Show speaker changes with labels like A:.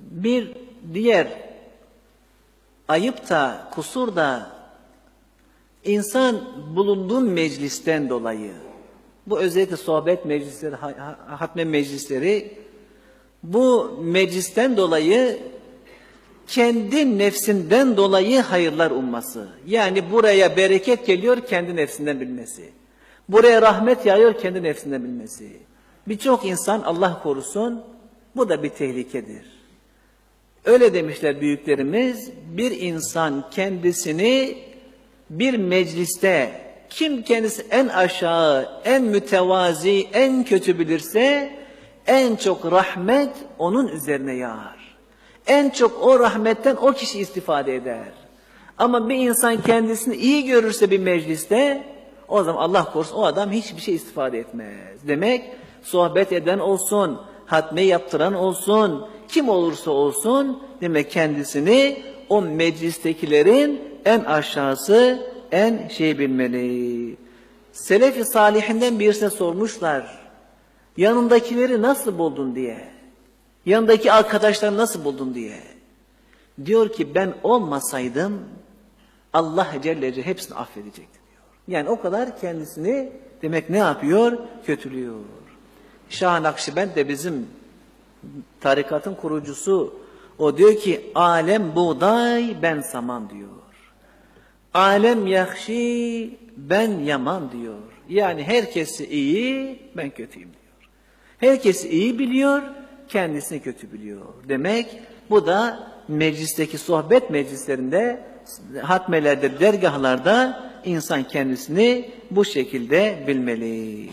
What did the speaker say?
A: Bir diğer ayıp da, kusur da insan bulunduğun meclisten dolayı, bu özellikle sohbet meclisleri, ha- ha- hatme meclisleri, bu meclisten dolayı kendi nefsinden dolayı hayırlar umması. Yani buraya bereket geliyor kendi nefsinden bilmesi. Buraya rahmet yağıyor kendi nefsinden bilmesi. Birçok insan Allah korusun bu da bir tehlikedir. Öyle demişler büyüklerimiz bir insan kendisini bir mecliste kim kendisi en aşağı, en mütevazi, en kötü bilirse en çok rahmet onun üzerine yağar. En çok o rahmetten o kişi istifade eder. Ama bir insan kendisini iyi görürse bir mecliste o zaman Allah korusun o adam hiçbir şey istifade etmez. Demek sohbet eden olsun, hatme yaptıran olsun, kim olursa olsun demek kendisini o meclistekilerin en aşağısı, en şey bilmeli. Selefi salihinden birisine sormuşlar. Yanındakileri nasıl buldun diye. Yanındaki arkadaşları nasıl buldun diye. Diyor ki ben olmasaydım Allah Celle hepsini affedecekti diyor. Yani o kadar kendisini demek ne yapıyor? Kötülüyor. Şah Nakşibend de bizim tarikatın kurucusu. O diyor ki alem buğday ben saman diyor. Alem yakşi ben yaman diyor. Yani herkesi iyi ben kötüyüm diyor. Herkesi iyi biliyor kendisini kötü biliyor. Demek bu da meclisteki sohbet meclislerinde hatmelerde dergahlarda insan kendisini bu şekilde bilmeli.